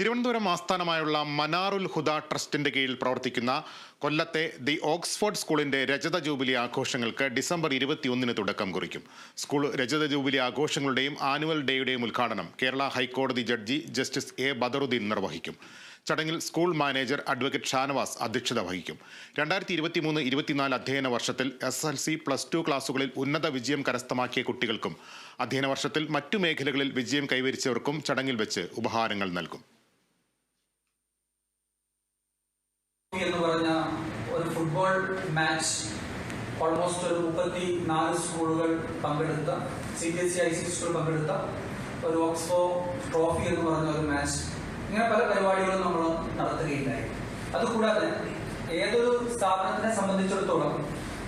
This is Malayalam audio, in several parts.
തിരുവനന്തപുരം ആസ്ഥാനമായുള്ള മനാറുൽ ഹുദ ട്രസ്റ്റിന്റെ കീഴിൽ പ്രവർത്തിക്കുന്ന കൊല്ലത്തെ ദി ഓക്സ്ഫോർഡ് സ്കൂളിന്റെ രജത ജൂബിലി ആഘോഷങ്ങൾക്ക് ഡിസംബർ ഇരുപത്തിയൊന്നിന് തുടക്കം കുറിക്കും. സ്കൂൾ രജത ജൂബിലി ആഘോഷങ്ങളുടെയും ആനുവൽ ഡേയുടെയും ഉദ്ഘാടനം കേരള ഹൈക്കോടതി ജഡ്ജി ജസ്റ്റിസ് എ ബദറുദ്ദീൻ നിർവഹിക്കും. ചടങ്ങിൽ സ്കൂൾ മാനേജർ അഡ്വക്കേറ്റ് ഷാനവാസ് അധ്യക്ഷത വഹിക്കും. രണ്ടായിരത്തി ഇരുപത്തിമൂന്ന് ഇരുപത്തിനാല് അധ്യയന വർഷത്തിൽ S L C plus two ക്ലാസുകളിൽ ഉന്നത വിജയം കരസ്ഥമാക്കിയ കുട്ടികൾക്കും അധ്യയന വർഷത്തിൽ മറ്റു മേഖലകളിൽ വിജയം കൈവരിച്ചവർക്കും ചടങ്ങിൽ വെച്ച് ഉപഹാരങ്ങൾ നൽകും. എന്ന് പറഞ്ഞ ഒരു ഫുട്ബോൾ മാച്ച് ഓൾമോസ്റ്റ് ഒരു മുപ്പത്തി നാല് സ്കൂളുകൾ പങ്കെടുത്ത C B S E I C school പങ്കെടുത്ത ഒരു ഓക്സ്ഫോ ട്രോഫി എന്ന് പറഞ്ഞ ഒരു മാച്ച് ഇങ്ങനെ പല പരിപാടികളും നമ്മൾ നടത്തുകയുണ്ടായി. അതുകൂടാതെ ഏതൊരു സ്ഥാപനത്തിനെ സംബന്ധിച്ചിടത്തോളം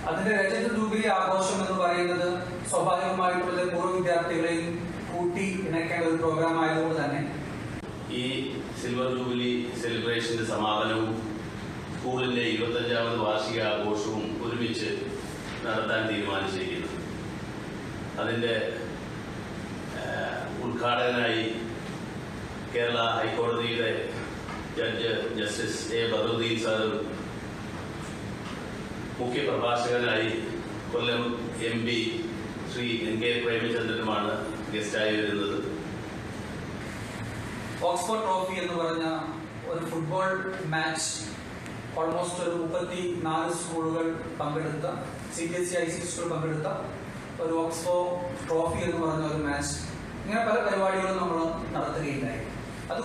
അതിന്റെ രജത ജൂബിലി ആഘോഷം എന്ന് പറയുന്നത് സ്വാഭാവികമായിട്ടുള്ള പൂർവ വിദ്യാർത്ഥികളെയും കൂട്ടി ഇണക്കേണ്ട ഒരു പ്രോഗ്രാം ആയതുകൊണ്ട് തന്നെ. ഈ സിൽവർ ജൂബിലി സെലിബ്രേഷന്റെ സമാപനവും സ്കൂളിന്റെ ഇരുപത്തഞ്ചാമത് വാർഷിക ആഘോഷവും ഒരുമിച്ച് നടത്താൻ തീരുമാനിച്ചിരിക്കുന്നു. അതിന്റെ ഉദ്ഘാടകനായി കേരള ഹൈക്കോടതിയുടെ ജഡ്ജ് ജസ്റ്റിസ് എ ബദറുദ്ദീൻ സാറും മുഖ്യപ്രഭാഷകനായി Kollam M P Shri N K പ്രേമചന്ദ്രനുമാണ് ഗസ്റ്റായി വരുന്നത്. ഓക്സ്ഫോർഡ് ട്രോഫി എന്ന് പറഞ്ഞ ഒരു ഫുട്ബോൾ മാച്ച് ഓൾമോസ്റ്റ് ഒരു മുപ്പത്തി നാല് സ്കൂളുകൾ പങ്കെടുത്ത C B S E I C school പങ്കെടുത്ത ഒരു ഓക്സ്ഫോ ട്രോഫി എന്ന് പറഞ്ഞ ഒരു മാച്ച്. ഇങ്ങനെ പല പരിപാടികളും നമ്മൾ നടത്തുകയുണ്ടായി. അത്